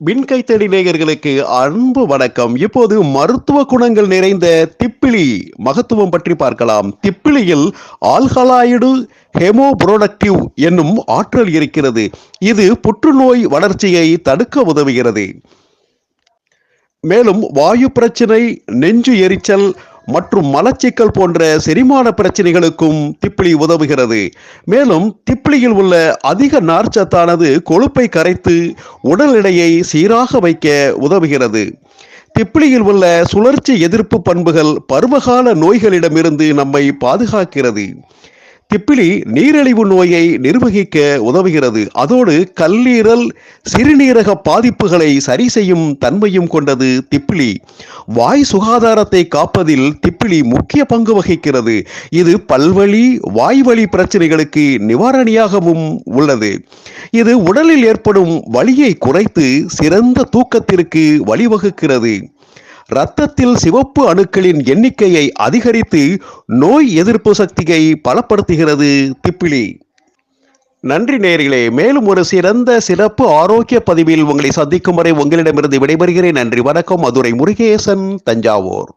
விண்கைத்தடி நேயர்களுக்கு அன்பு வணக்கம். இப்போது மருத்துவ குணங்கள் நிறைந்த திப்பிலி மகத்துவம் பற்றி பார்க்கலாம். திப்பிலியில் ஆல்கலாய்டு ஹெமோபுரோடக்டிவ் என்னும் ஆற்றல் இருக்கிறது. இது புற்றுநோய் வளர்ச்சியை தடுக்க உதவுகிறது. மேலும் வாயு பிரச்சனை நெஞ்சு எரிச்சல் மற்றும் மலச்சிக்கல் போன்ற செரிமான பிரச்சனைகளுக்கும் திப்பிலி உதவுகிறது. மேலும் திப்பிலியில் உள்ள அதிக நார்ச்சத்தானது கொழுப்பை கரைத்து உடல் எடையை சீராக வைக்க உதவுகிறது. திப்பிலியில் உள்ள சுழற்சி எதிர்ப்பு பண்புகள் பருவகால நோய்களிடமிருந்து நம்மை பாதுகாக்கிறது. திப்பிலி நீரிழிவு நோயை நிர்வகிக்க உதவுகிறது. அதோடு கல்லீரல் சிறுநீரக பாதிப்புகளை சரி செய்யும் தன்மையும் கொண்டது திப்பிலி. வாய் சுகாதாரத்தை காப்பதில் திப்பிலி முக்கிய பங்கு வகிக்கிறது. இது பல்வழி வாய்வழி பிரச்சனைகளுக்கு நிவாரணியாகவும் உள்ளது. இது உடலில் ஏற்படும் வலியை குறைத்து சிறந்த தூக்கத்திற்கு வழிவகுக்கிறது. இரத்தத்தில் சிவப்பு அணுக்களின் எண்ணிக்கையை அதிகரித்து நோய் எதிர்ப்பு சக்தியை பலப்படுத்துகிறது திப்பிலி. நன்றி நேர்களே. மேலும் ஒரு சிறந்த சிறப்பு ஆரோக்கிய பதிவில் உங்களை சந்திக்கும் வரை உங்களிடமிருந்து விடைபெறுகிறேன். நன்றி வணக்கம். மதுரை முருகேசன் தஞ்சாவூர்.